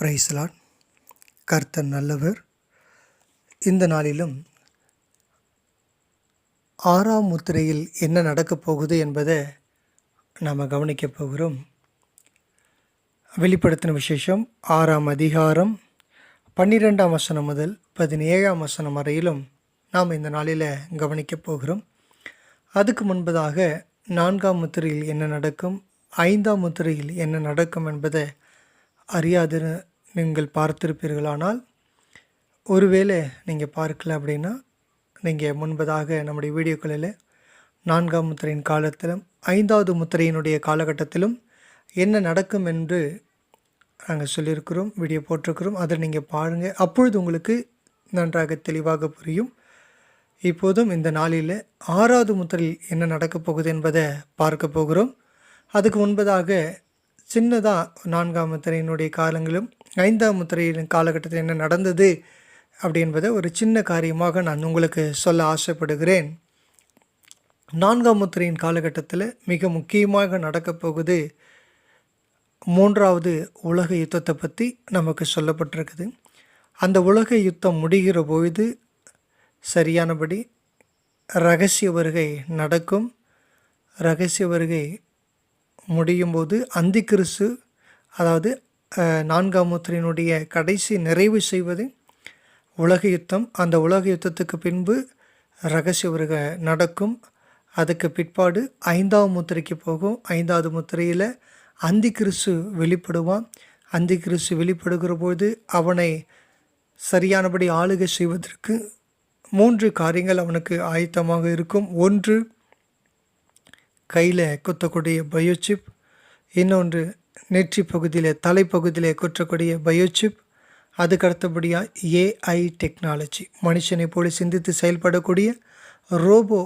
பிரைஸ்லாட் கர்த்தர் நல்லவர். இந்த நாளிலும் ஆறாம் முத்திரையில் என்ன நடக்கப் போகுது என்பதை நாம் கவனிக்கப் போகிறோம். வெளிப்படுத்தின விசேஷம் ஆறாம் அதிகாரம் பன்னிரெண்டாம் வசனம் முதல் பதினேழாம் வசனம் வரையிலும் நாம் இந்த நாளில் கவனிக்கப் போகிறோம். அதுக்கு முன்பதாக நான்காம் முத்திரையில் என்ன நடக்கும் ஐந்தாம் முத்திரையில் என்ன நடக்கும் என்பதை அறியாது நீங்கள் பார்த்திருப்பீர்களானால் ஒருவேளை நீங்கள் பார்க்கல அப்படின்னா நீங்கள் முன்பதாக நம்முடைய வீடியோக்களில் நான்காம் முத்திரையின் காலத்திலும் ஐந்தாவது முத்திரையினுடைய காலகட்டத்திலும் என்ன நடக்கும் என்று நாங்கள் சொல்லியிருக்கிறோம் வீடியோ போட்டிருக்கிறோம். அதை நீங்கள் பாருங்கள் அப்பொழுது உங்களுக்கு நன்றாக தெளிவாக புரியும். இப்போதும் இந்த நாளில் ஆறாவது முத்திரையில் என்ன நடக்கப் போகுது என்பதை பார்க்க போகிறோம். அதுக்கு முன்பதாக சின்னதாக நான்காம் முத்திரையினுடைய காலங்களும் ஐந்தாம் முத்திரையின் காலகட்டத்தில் என்ன நடந்தது அப்படி என்பதை ஒரு சின்ன காரியமாக நான் உங்களுக்கு சொல்ல ஆசைப்படுகிறேன். நான்காம் முத்திரையின் காலகட்டத்தில் மிக முக்கியமாக நடக்கப் போகுது மூன்றாவது உலக யுத்தத்தை பற்றி நமக்கு சொல்லப்பட்டிருக்குது. அந்த உலக யுத்தம் முடிகிற பொழுது சரியானபடி ரகசிய வருகை நடக்கும். ரகசிய வருகை முடியும் போது அதாவது நான்காம் முத்திரையினுடைய கடைசி நிறைவு செய்வது உலக யுத்தம். அந்த உலக யுத்தத்துக்கு பின்பு ரகசிய உருக நடக்கும். அதுக்கு பிற்பாடு ஐந்தாம் முத்திரைக்கு போகும். ஐந்தாவது முத்திரையில் அந்தி கிறிஸ்து வெளிப்படுவான். அந்தி கிறிஸ்து வெளிப்படுகிற போது அவனை சரியானபடி ஆளுகை செய்வதற்கு மூன்று காரியங்கள் அவனுக்கு ஆயத்தமாக இருக்கும். ஒன்று கையில் குத்தக்கூடிய பயோசிப். இன்னொன்று நெற்றி பகுதியில் தலைப்பகுதியில் குற்றக்கூடிய பயோசிப் அதுக்கு அடுத்தபடியாக ஏஐ டெக்னாலஜி மனுஷனை போல சிந்தித்து செயல்படக்கூடிய ரோபோ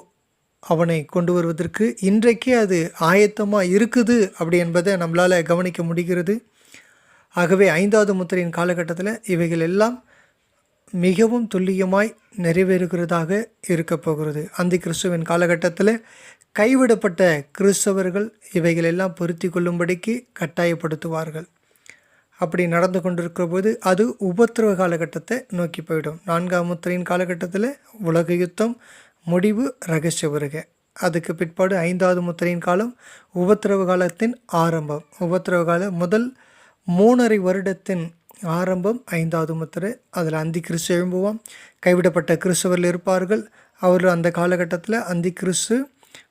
அவனை கொண்டு வருவதற்கு இன்றைக்கே அது ஆயத்தமாக இருக்குது அப்படி என்பதை நம்மளால் கவனிக்க முடிகிறது. ஆகவே ஐந்தாவது முத்திரையின் காலகட்டத்தில் இவைகள் எல்லாம் மிகவும் துல்லியமாய் நிறைவேறுகிறதாக இருக்கப்போகிறது. அந்த கிறிஸ்துவின் காலகட்டத்தில் கைவிடப்பட்ட கிறிஸ்தவர்கள் இவைகள் எல்லாம் பொருத்தி கொள்ளும்படிக்கு கட்டாயப்படுத்துவார்கள். அப்படி நடந்து கொண்டிருக்கிற போது அது உபத்திரவ காலகட்டத்தை நோக்கி போயிடும். நான்காம் முத்திரையின் காலகட்டத்தில் உலக யுத்தம் முடிவு ரகசிய வருகை. அதுக்கு பிற்பாடு ஐந்தாவது முத்திரையின் காலம் உபத்திரவ காலத்தின் ஆரம்பம். உபத்திரவ கால முதல் மூணரை வருடத்தின் ஆரம்பம் ஐந்தாவது முத்திரை. அதில் அந்தி கிறிஸ்து எழும்புவான். கைவிடப்பட்ட கிறிஸ்தவர்கள் இருப்பார்கள். அவர் அந்த காலகட்டத்தில் அந்தி கிறிஸ்து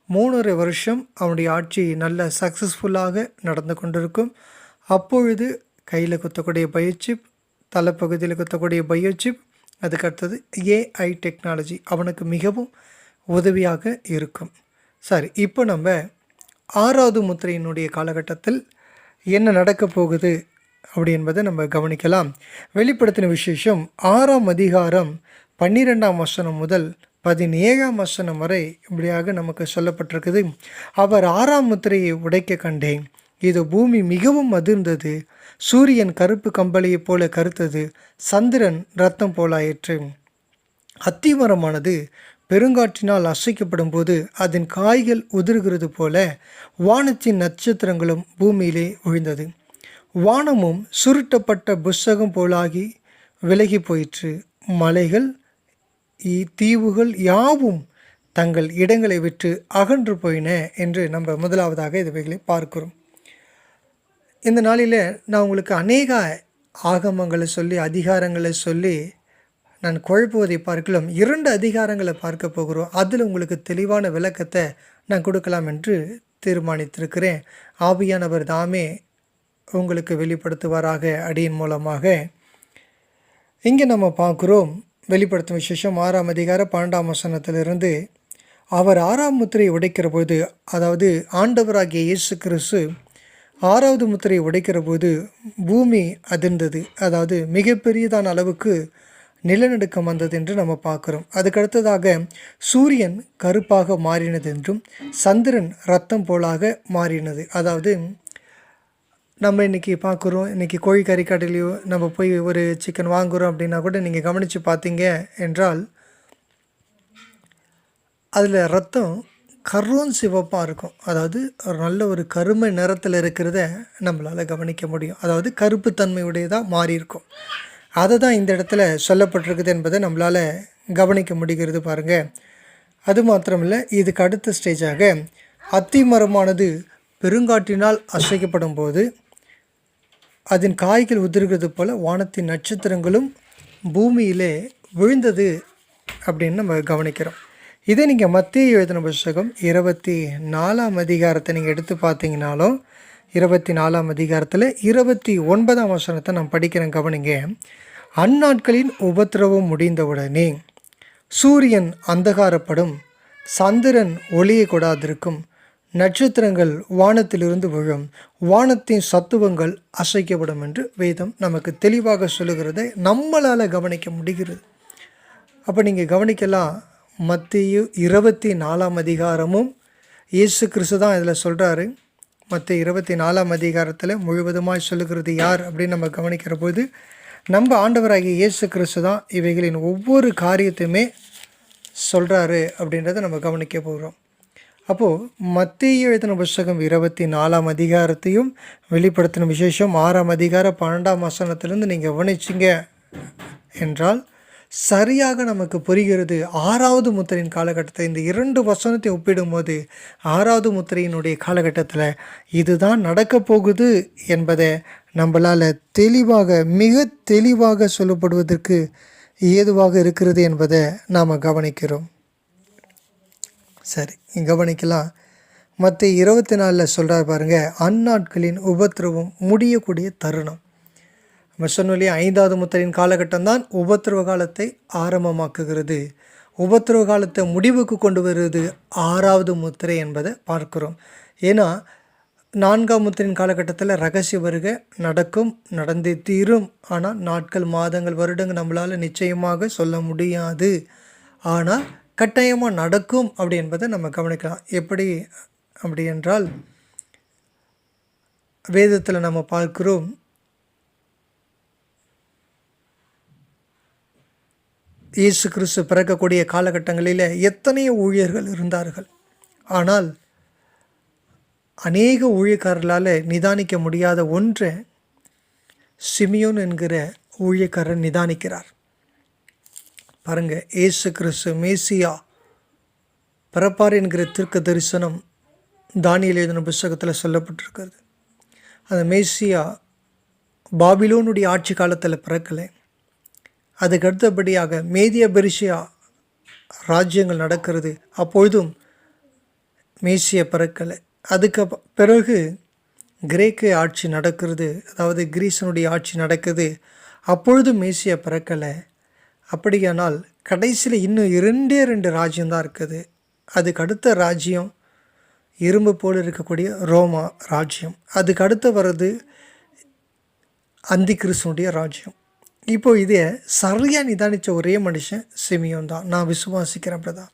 மூணரை வருஷம் அவனுடைய ஆட்சி நல்ல சக்ஸஸ்ஃபுல்லாக நடந்து கொண்டிருக்கும். அப்பொழுது கையில் குத்தக்கூடிய பயோசிப் தலைப்பகுதியில் குத்தக்கூடிய பயோசிப் அதுக்கடுத்தது ஏஐ டெக்னாலஜி அவனுக்கு மிகவும் உதவியாக இருக்கும். சரி இப்போ நம்ம ஆறாவது முத்திரையினுடைய காலகட்டத்தில் என்ன நடக்கப் போகுது அப்படி என்பதை நம்ம கவனிக்கலாம். வெளிப்படுத்தின விசேஷம் ஆறாம் அதிகாரம் பன்னிரெண்டாம் வசனம் முதல் பதினேழாம் வசனம் வரை இப்படியாக நமக்கு சொல்லப்பட்டிருக்குது. அவர் ஆறாம் முத்திரையை உடைக்க கண்டேன். இது பூமி மிகவும் அதிர்ந்தது. சூரியன் கருப்பு கம்பளியைப் போல கருத்தது. சந்திரன் ரத்தம் போலாயிற்று அத்திமரமானது பெருங்காற்றினால் அசைக்கப்படும் போது அதன் காய்கள் உதிர்கிறது போல வானத்தின் நட்சத்திரங்களும் பூமியிலே விழுந்தது வானமும் சுருட்டப்பட்ட புஸ்தகம் போலாகி விலகி போயிற்று. மலைகள் தீவுகள் யாவும் தங்கள் இடங்களை விட்டு அகன்று போயின என்று நம்ம முதலாவதாக இதுவைகளை பார்க்கிறோம். இந்த நாளில் நான் உங்களுக்கு அநேக ஆகமங்களை சொல்லி அதிகாரங்களை சொல்லி நான் குழப்புவதை பார்க்கலாம். இரண்டு அதிகாரங்களை பார்க்க போகிறோம். அதில் உங்களுக்கு தெளிவான விளக்கத்தை நான் கொடுக்கலாம் என்று தீர்மானித்திருக்கிறேன். ஆவியானவர் தாமே உங்களுக்கு வெளிப்படுத்துவாராக அடியின் மூலமாக. இங்கே நம்ம பார்க்குறோம். வெளிப்படுத்தும் விசேஷம் ஆறாம் அதிகார பன்னெண்டாம் வசனத்திலிருந்து அவர் ஆறாம் முத்திரையை உடைக்கிற போது அதாவது ஆண்டவராகிய இயேசு கிறிஸ்து ஆறாவது முத்திரையை உடைக்கிற போது பூமி அதிர்ந்தது. அதாவது மிகப்பெரியதான அளவுக்கு நிலநடுக்கம் வந்தது என்று நம்ம பார்க்குறோம். அதுக்கடுத்ததாக சூரியன் கருப்பாக மாறினது என்றும் சந்திரன் ரத்தம் போலாக மாறினது. அதாவது நம்ம இன்றைக்கி பார்க்குறோம் இன்றைக்கி கோழி கறி கடையிலையோ நம்ம போய் ஒரு சிக்கன் வாங்குகிறோம் அப்படின்னா கூட நீங்கள் கவனித்து பார்த்தீங்க என்றால் அதில் ரத்தம் கரும் சிவப்பாக இருக்கும். அதாவது ஒரு நல்ல ஒரு கருமை நிறத்தில் இருக்கிறத நம்மளால் கவனிக்க முடியும். அதாவது கருப்பு தன்மையுடையதாக மாறி இருக்கும். அதை தான் இந்த இடத்துல சொல்லப்பட்டிருக்குது என்பதை நம்மளால் கவனிக்க முடிகிறது பாருங்கள் அது மாத்திரமில்லை இதுக்கு அடுத்த ஸ்டேஜாக அத்தி மரமானது பெருங்காற்றினால் அசைக்கப்படும் போது அதன் காய்கள் உதிர்கிறது போல வானத்தின் நட்சத்திரங்களும் பூமியிலே விழுந்தது அப்படின்னு நம்ம கவனிக்கிறோம். இதே நீங்கள் மத்திய எழுதின புஸ்தகம் இருபத்தி நாலாம் அதிகாரத்தை நீங்கள் எடுத்து பார்த்தீங்கனாலும் இருபத்தி நாலாம் அதிகாரத்தில் இருபத்தி ஒன்பதாம் வசனத்தை நான் படிக்கிறேன் கவனிங்க. அந்நாட்களின் உபத்திரவம் முடிந்தவுடனே சூரியன் அந்தகாரப்படும் சந்திரன் ஒளியை கொடாதிருக்கும் நட்சத்திரங்கள் வானத்திலிருந்து விழும். வானத்தின் சத்துவங்கள் அசைக்கப்படும் என்று வேதம் நமக்கு தெளிவாக சொல்லுகிறதை நம்மளால் கவனிக்க முடிகிறது. அப்போ நீங்கள் கவனிக்கலாம். மத்திய இருபத்தி நாலாம் அதிகாரமும் இயேசு கிறிஸ்து தான் இதில் சொல்கிறாரு மற்ற இருபத்தி நாலாம் அதிகாரத்தில் முழுவதுமாய் சொல்லுகிறது யார் அப்படின்னு நம்ம கவனிக்கிற போது நம்ம ஆண்டவராகிய இயேசு கிறிஸ்து தான் இவைகளின் ஒவ்வொரு காரியத்தையுமே சொல்கிறாரு அப்படின்றத நம்ம கவனிக்க போகிறோம் அப்போது மத்திய எழுதின புஸ்தகம் இருபத்தி நாலாம் அதிகாரத்தையும் வெளிப்படுத்தின விசேஷம் ஆறாம் அதிகார பன்னெண்டாம் வசனத்திலேருந்து நீங்கள் கவனிச்சிங்க. என்றால் சரியாக நமக்கு புரிகிறது ஆறாவது முத்திரையின் காலகட்டத்தை இந்த இரண்டு வசனத்தை ஒப்பிடும்போது ஆறாவது முத்திரையினுடைய காலகட்டத்தில் இதுதான் நடக்கப் போகுது என்பதை நம்மளால் தெளிவாக மிக தெளிவாக சொல்லப்படுவதற்கு ஏதுவாக இருக்கிறது என்பதை நாம் கவனிக்கிறோம். சரி கவனிக்கலாம். மற்ற இருபத்தி நாலில் சொல்கிறார் பாருங்கள் அந்நாட்களின் உபத்திரவம் முடியக்கூடிய தருணம். நம்ம சொன்னோம் இல்லையா ஐந்தாவது முத்திரையின் காலகட்டம் தான் உபத்திரவ காலத்தை ஆரம்பமாக்குகிறது. உபத்திரவ காலத்தை முடிவுக்கு கொண்டு வருவது ஆறாவது முத்திரை என்பதை பார்க்கிறோம். ஏன்னா நான்காம் முத்திரையின் காலகட்டத்தில் ரகசிய வருகை நடக்கும் நடந்தே தீரும். ஆனால் நாட்கள் மாதங்கள் வருடங்கள் நம்மளால் நிச்சயமாக சொல்ல முடியாது. ஆனால் கட்டாயமாக நடக்கும் அப்படி என்பதை நம்ம கவனிக்கலாம். எப்படி? அப்படி என்றால் வேதத்தில் நம்ம பார்க்கிறோம் இயேசு கிறிஸ்து பிறக்கக்கூடிய காலகட்டங்களில் எத்தனையோ ஊழியர்கள் இருந்தார்கள். ஆனால் அநேக ஊழியக்காரர்களால் நிதானிக்க முடியாத ஒன்றை சிமியோன் என்கிற ஊழியக்காரர் நிதானிக்கிறார். பாருங்க ஏசு கிறிஸ்து மேசியா. பிறப்பார் என்கிற தீர்க்க தரிசனம் தானியல் எழுதின புஸ்தகத்தில் சொல்லப்பட்டிருக்கிறது. அந்த மேசியா பாபிலோனுடைய ஆட்சி காலத்தில் பிறக்கலை. அதுக்கு அடுத்தபடியாக மேதிய பெரிசியா ராஜ்யங்கள் நடக்கிறது. அப்பொழுதும் மேசிய பிறக்கலை. அதுக்கு பிறகு கிரேக்க ஆட்சி நடக்கிறது. அதாவது கிரீசனுடைய ஆட்சி நடக்குது. அப்பொழுதும் மேசிய பிறக்கலை. அப்படியானால் கடைசியில் இன்னும் இரண்டே ரெண்டு ராஜ்யம்தான் இருக்குது. அதுக்கு அடுத்த ராஜ்யம் இரும்பு போல் இருக்கக்கூடிய ரோமா ராஜ்யம். அதுக்கு அடுத்து வர்றது அந்தி கிறிஸ்தனுடைய ராஜ்யம். இப்போது இதை சரியாக நிதானித்த ஒரே மனுஷன் சிமியோன் தான். நான் விசுவாசிக்கிறேன் அப்படிதான்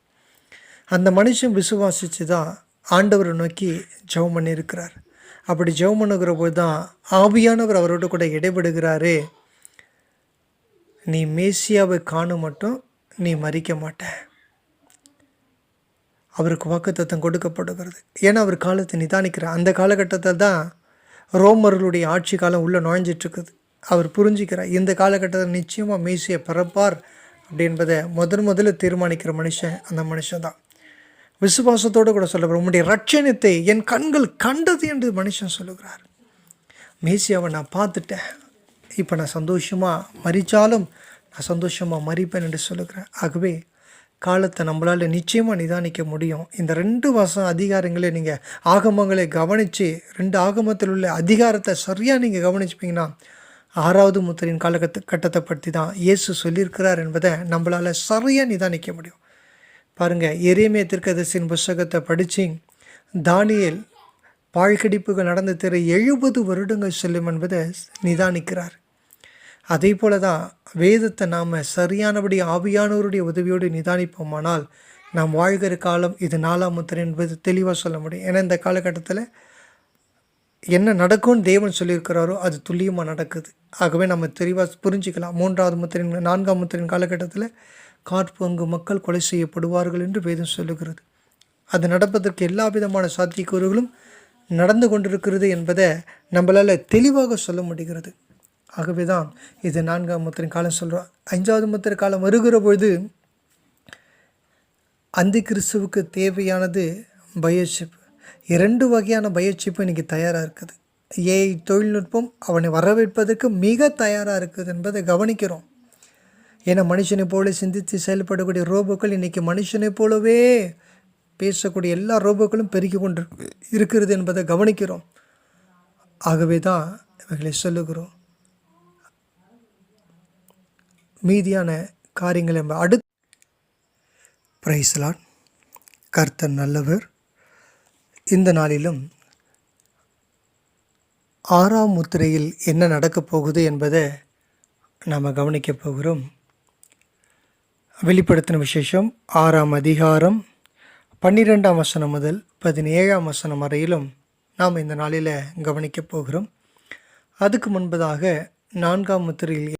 அந்த மனுஷன் விசுவாசித்து தான் ஆண்டவரை நோக்கி ஜெபம் பண்ணியிருக்கிறார். அப்படி ஜெபம் பண்ணுகிற போது தான் ஆவியானவர் அவரோட கூட இடைபடுகிறாரு நீ மேசியாவை காணும் மட்டும் நீ மறிக்க மாட்ட அவருக்கு வாக்குத்தத்தம் கொடுக்கப்படுகிறது. ஏன்னா அவர் காலத்தை நிதானிக்கிறார் அந்த காலகட்டத்தில் தான் ரோமர்களுடைய ஆட்சி காலம் உள்ளே நுழைஞ்சிட்ருக்குது அவர் புரிஞ்சிக்கிறார் இந்த காலகட்டத்தில் நிச்சயமாக மேசியை பிறப்பார் அப்படி என்பதை முதன் முதல்ல தீர்மானிக்கிற மனுஷன் அந்த மனுஷன் தான். விசுவாசத்தோடு கூட சொல்லப்படுற உன்னுடைய ரட்சணத்தை என் கண்கள் கண்டது என்று மனுஷன் சொல்லுகிறார். மேசியாவை நான் பார்த்துட்டேன். இப்போ நான் சந்தோஷமாக மறித்தாலும் நான் சந்தோஷமாக மறிப்பேன் என்று சொல்லுகிறேன். ஆகவே காலத்தை நம்மளால் நிச்சயமாக நிதானிக்க முடியும். இந்த ரெண்டு வருஷம் அதிகாரங்களை நீங்கள் ஆகமங்களை கவனித்து ரெண்டு ஆகமத்தில் உள்ள அதிகாரத்தை சரியாக நீங்கள் கவனிச்சுப்பீங்கன்னா ஆறாவது முத்திரையின் காலகட்ட கட்டத்தை பற்றி தான் இயேசு சொல்லியிருக்கிறார் என்பதை நம்மளால் சரியாக நிதானிக்க முடியும். பாருங்கள் எரேமிய திருக்கதர்சின் புஸ்தகத்தை படித்து தானியல் பாழ்கடிப்புகள் நடந்த திற எழுபது வருடங்கள் செல்லும் என்பதை நிதானிக்கிறார். அதே போல தான் வேதத்தை நாம் சரியானபடி ஆவியானவருடைய உதவியோடு நிதானிப்போமானால் நாம் வாழ்கிற காலம் இது நாலாம் முத்திரை என்பது தெளிவாக சொல்ல முடியும். ஏன்னா இந்த காலகட்டத்தில் என்ன நடக்கும்னு தேவன் சொல்லியிருக்கிறாரோ அது துல்லியமாக நடக்குது. ஆகவே நம்ம தெளிவாக புரிஞ்சுக்கலாம். மூன்றாவது முத்திரின் நான்காம் முத்திரின் காலகட்டத்தில் காற்பங்கு மக்கள் கொலை செய்யப்படுவார்கள் என்று வேதம் சொல்லுகிறது. அது நடப்பதற்கு எல்லா விதமான சாத்தியக்கூறுகளும் நடந்து கொண்டிருக்கிறது என்பதை நம்மளால் தெளிவாக சொல்ல முடிகிறது. ஆகவே தான் இது நான்காம் முத்திரை காலம் சொல்கிறோம் அஞ்சாவது முத்திரை காலம் வருகிற பொழுது அந்த கிறிஸ்துவுக்கு தேவையானது பயோசிப் இரண்டு வகையான பயோசிப் இன்னைக்கு தயாராக இருக்குது. ஏஐ தொழில்நுட்பம் அவனை வரவேற்பதற்கு மிக தயாராக இருக்குது என்பதை கவனிக்கிறோம். ஏன்னா மனுஷனை போல சிந்தித்து செயல்படக்கூடிய ரோபோக்கள் இன்றைக்கி மனுஷனை போலவே பேசக்கூடிய எல்லா ரோபோக்களும் பெருகி கொண்டு இருக்கிறது என்பதை கவனிக்கிறோம். ஆகவே தான் இவைகளை சொல்லுகிறோம். மீதியான காரியங்கள் நம்ம அடுத்து பிரைஸ்லான் கர்த்தர் நல்லவர். இந்த நாளிலும் ஆறாம் முத்திரையில் என்ன நடக்கப் போகுது என்பதை நாம் கவனிக்கப் போகிறோம். வெளிப்படுத்தின விசேஷம் ஆறாம் அதிகாரம் பன்னிரெண்டாம் வசனம் முதல் பதினேழாம் வசனம் வரையிலும் நாம் இந்த நாளில் கவனிக்கப் போகிறோம். அதுக்கு முன்பதாக நான்காம் முத்திரையில்